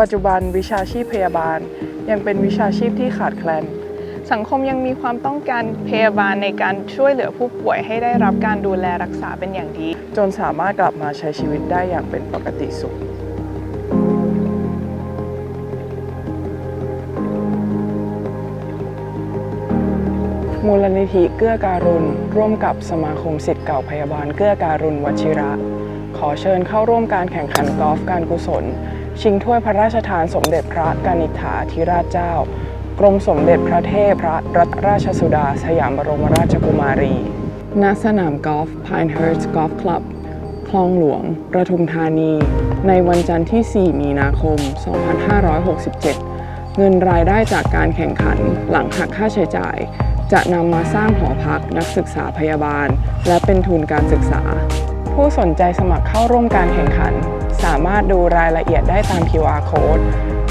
ปัจจุบันวิชาชีพพยาบาล ยังเป็นวิชาชีพที่ขาดแคลน สังคมยังมีความต้องการพยาบาลในการช่วยเหลือผู้ป่วยให้ได้รับการดูแลรักษาเป็นอย่างดี จนสามารถกลับมาใช้ชีวิตได้อย่างเป็นปกติสุขมูลนิธิเกื้อการุณร่วมกับสมาคมสิทธิ์เก่าพยาบาลเกื้อการุณวชิระ ขอเชิญเข้าร่วมการแข่งขันกอล์ฟการกุศล ชิงถ้วยพระราชทานสมเด็จพระกนิษฐาธิราชเจ้า กรมสมเด็จพระเทพพระรัตนราชสุดา สยามบรมราชกุมารี ณ สนามกอล์ฟ Pinehurst Golf Club คลองหลวง ประทุมธานี ในวันจันทร์ที่ 4 มีนาคม 2567 เงินรายได้จากการแข่งขันหลังหักค่าใช้จ่าย จะนำมาสร้างหอพักนักศึกษาพยาบาล และเป็นทุนการศึกษา ผู้สนใจสมัครเข้าร่วมการแข่งขัน สามารถดูรายละเอียดได้ตาม QR code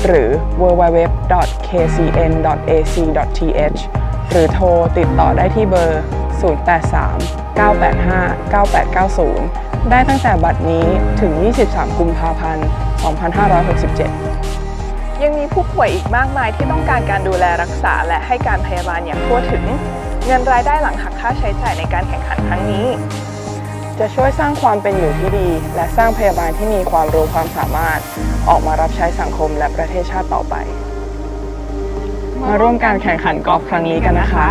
หรือ www.kcn.ac.th หรือโทรติดต่อได้ที่เบอร์ 083 985 9890 ได้ตั้งแต่บัดนี้ถึง 23 กุมภาพันธ์ 2567 ยังมีผู้ป่วยอีกมากมายที่ต้องการการดูแลรักษาและให้การพยาบาลอย่างทั่วถึง เงินรายได้หลังหักค่าใช้จ่ายในการแข่งขันครั้งนี้ จะช่วยสร้างความเป็นอยู่ที่ดี และสร้างพยาบาลที่มีความรู้ความสามารถ ออกมารับใช้สังคมและประเทศชาติต่อไป มาร่วมการแข่งขันกอล์ฟครั้งนี้กันนะคะ